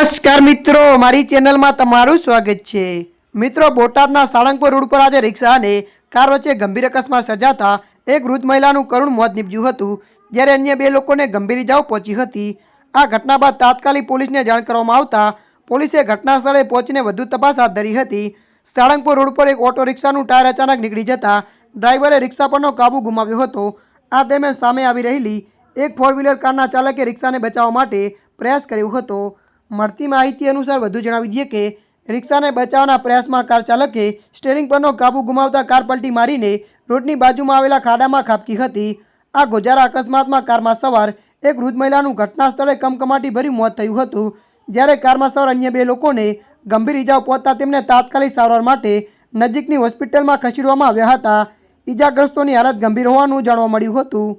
નમસ્કાર મિત્રો, મારી ચેનલમાં તમારું સ્વાગત છે. મિત્રો, બોટાદના સાળંગપુર રોડ પર આજે રિક્ષા અને કાર વચ્ચે ગંભીર અકસ્માત સર્જાતા એક વૃદ્ધ મહિલાનું કરુણ મોત નીપજ્યું હતું. જ્યારે અન્ય બે લોકોને ગંભીર ઇજાઓ પહોંચી હતી. આ ઘટના બાદ તાત્કાલિક પોલીસને જાણ કરવામાં આવતા પોલીસે ઘટના સ્થળે પહોંચીને વધુ તપાસ હાથ ધરી હતી. સાળંગપુર રોડ પર એક ઓટો રિક્ષાનું ટાયર અચાનક નીકળી જતા ડ્રાઈવરે રિક્ષા પરનો કાબુ ગુમાવ્યો હતો. આ દરમિયાન સામે આવી રહેલી એક ફોર વ્હીલર કારના ચાલકે રિક્ષાને બચાવવા માટે પ્રયાસ કર્યો હતો. મળતી માહિતી અનુસાર વધુ જણાવી દઈએ કે, રિક્ષાને બચાવવાના પ્રયાસમાં કાર ચાલકે સ્ટેરિંગ પરનો કાબુ ગુમાવતા કાર પલટી મારીને રોડની બાજુમાં આવેલા ખાડામાં ખાબકી હતી. આ ગોજારા અકસ્માતમાં કારમાં સવાર એક વૃદ્ધ મહિલાનું ઘટના સ્થળે કમકમાટી ભર્યું મોત થયું હતું. જ્યારે કારમાં સવાર અન્ય બે લોકોને ગંભીર ઇજાઓ પહોંચતા તેમને તાત્કાલિક સારવાર માટે નજીકની હોસ્પિટલમાં ખસેડવામાં આવ્યા હતા. ઇજાગ્રસ્તોની હાલત ગંભીર હોવાનું જાણવા મળ્યું હતું.